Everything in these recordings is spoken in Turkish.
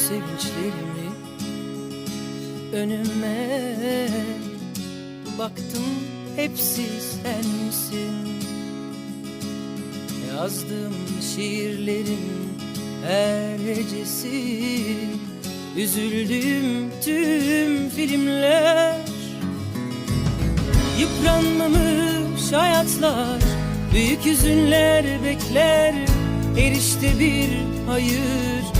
sevinçlerimi önüme Baktım hepsi sensin. Yazdığım şiirlerin her hecesi Üzüldüğüm tüm filmler. Yıpranmamış hayatlar Büyük hüzünler bekler Erişte bir hayır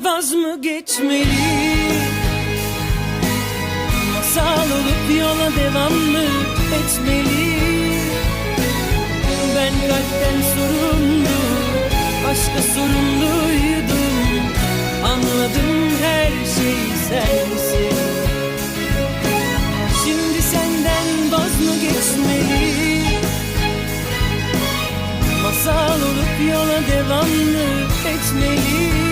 vaz mı geçmeli? Masal olup yola devam mı etmeli? Ben kalpten sorumlu Aşka sorumluydum. Anladım her şey sensin. Şimdi senden vaz Masal olup yola devam mı etmeli